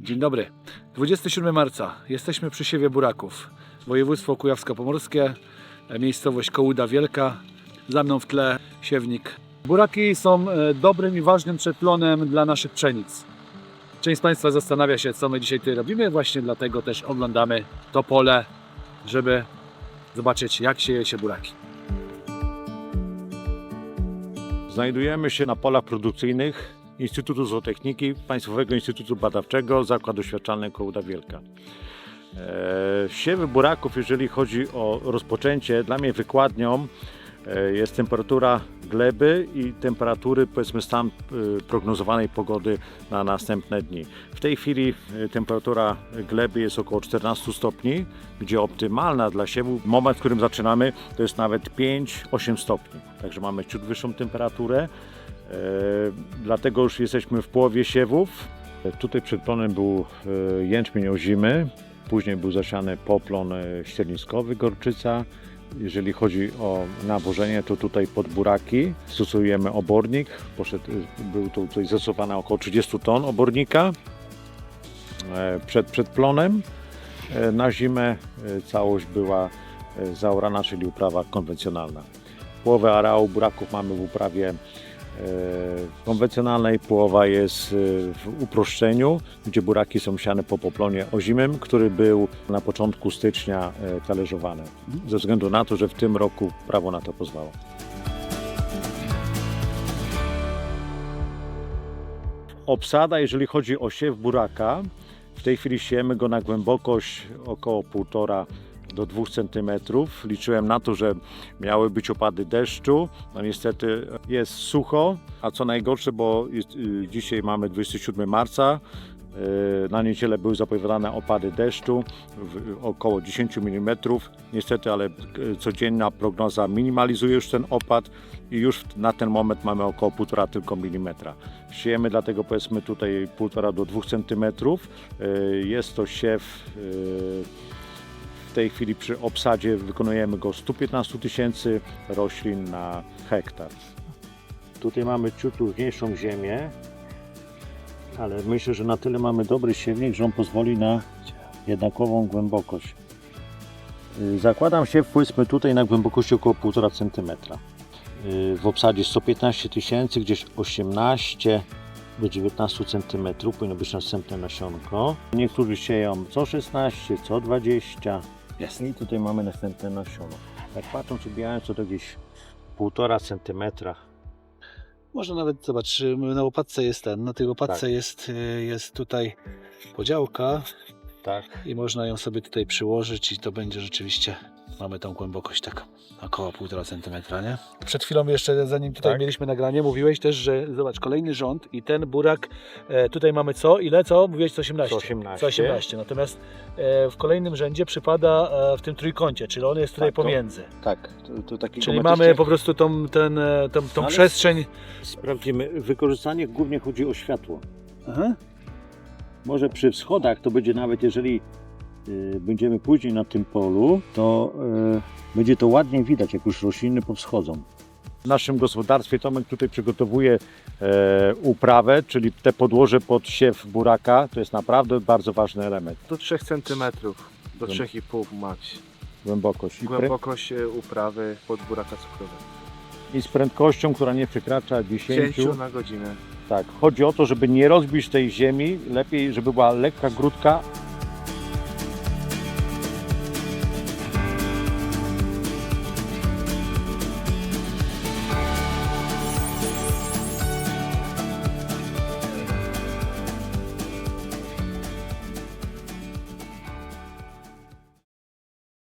Dzień dobry. 27 marca. Jesteśmy przy siewie buraków. Województwo kujawsko-pomorskie, e, miejscowość Kołuda Wielka. Za mną w tle siewnik. Buraki są e, dobrym i ważnym przedplonem dla naszych pszenic. Część z Państwa zastanawia się, co my dzisiaj tutaj robimy. Właśnie dlatego też oglądamy to pole, żeby zobaczyć, jak sieje się buraki. Znajdujemy się na polach produkcyjnych Instytutu Zootechniki, Państwowego Instytutu Badawczego, Zakład Doświadczalny Kołuda Wielka. E, siewy buraków, jeżeli chodzi o rozpoczęcie, dla mnie wykładnią e, jest temperatura gleby i temperatury, powiedzmy stan e, prognozowanej pogody na następne dni. W tej chwili temperatura gleby jest około 14 stopni, gdzie optymalna dla siewu, moment, w którym zaczynamy, to jest nawet 5-8 stopni. Także mamy ciut wyższą temperaturę. E, dlatego już jesteśmy w połowie siewów. E, Tutaj przed plonem był e, jęczmień ozimy, później był zasiany poplon ścierniskowy, gorczyca. Jeżeli chodzi o nawożenie, to tutaj pod buraki stosujemy obornik. Poszedł, był tu tutaj zastosowane około 30 ton obornika przed, przed plonem. Na zimę całość była zaorana, czyli uprawa konwencjonalna. Połowę areału buraków mamy w uprawie konwencjonalnej, połowa jest e, w uproszczeniu, gdzie buraki są siane po poplonie ozimym, który był na początku stycznia e, talerzowany, ze względu na to, że w tym roku prawo na to pozwala. Obsada, jeżeli chodzi o siew buraka, w tej chwili siejemy go na głębokość około 1,5 do 2 cm. Liczyłem na to, że miały być opady deszczu. No niestety jest sucho, a co najgorsze, bo jest, y, dzisiaj mamy 27 marca. y, Na niedzielę były zapowiadane opady deszczu około 10 mm. Niestety, ale y, codzienna prognoza minimalizuje już ten opad i już na ten moment mamy około 1,5 tylko milimetra. Siejemy dlatego powiedzmy tutaj 1,5 do 2 cm. Jest to siew tej chwili przy obsadzie wykonujemy go 115 tysięcy roślin na hektar. Tutaj mamy ciut różniejszą ziemię, ale myślę, że na tyle mamy dobry siewnik, że on pozwoli na jednakową głębokość. Y, Zakładam się powiedzmy tutaj na głębokości około 1,5 cm. Y, W obsadzie 115 tysięcy, gdzieś 18 do 19 cm powinno być następne nasionko. Niektórzy sieją co 16, co 20. Jest. I tutaj mamy następne nasiono. Jak patrząc, ubijając to, to gdzieś 1,5 cm. Może nawet, zobacz, na łopatce jest ten, na tej łopatce Tak. jest, y, jest tutaj podziałka Tak. i można ją sobie tutaj przyłożyć i to będzie rzeczywiście, mamy tą głębokość taką około 1,5 cm, nie? Przed chwilą jeszcze, zanim tutaj Tak. mieliśmy nagranie, mówiłeś też, że zobacz, kolejny rząd i ten burak, e, tutaj mamy co? Ile co? Mówiłeś co 18. Co 18. Co 18. Natomiast e, w kolejnym rzędzie przypada e, w tym trójkącie, czyli on jest tutaj Tak, to- pomiędzy. Tak, to, to taki Czyli mamy po prostu tą, ten, e, tą, tą Ale- przestrzeń. Sprawdzimy. Wykorzystanie głównie chodzi o światło. Aha. Może przy wschodach to będzie nawet, jeżeli będziemy później na tym polu, to y, będzie to ładnie widać, jak już rośliny powschodzą. W naszym gospodarstwie Tomek tutaj przygotowuje e, uprawę, czyli te podłoże pod siew buraka. To jest naprawdę bardzo ważny element. Do 3 cm, do Głęb- 3,5 max. Głębokość. I, Głębokość e, uprawy pod buraka cukrowego. I z prędkością, która nie przekracza 10. 10 na godzinę. Tak, chodzi o to, żeby nie rozbić tej ziemi, lepiej, żeby była lekka grudka,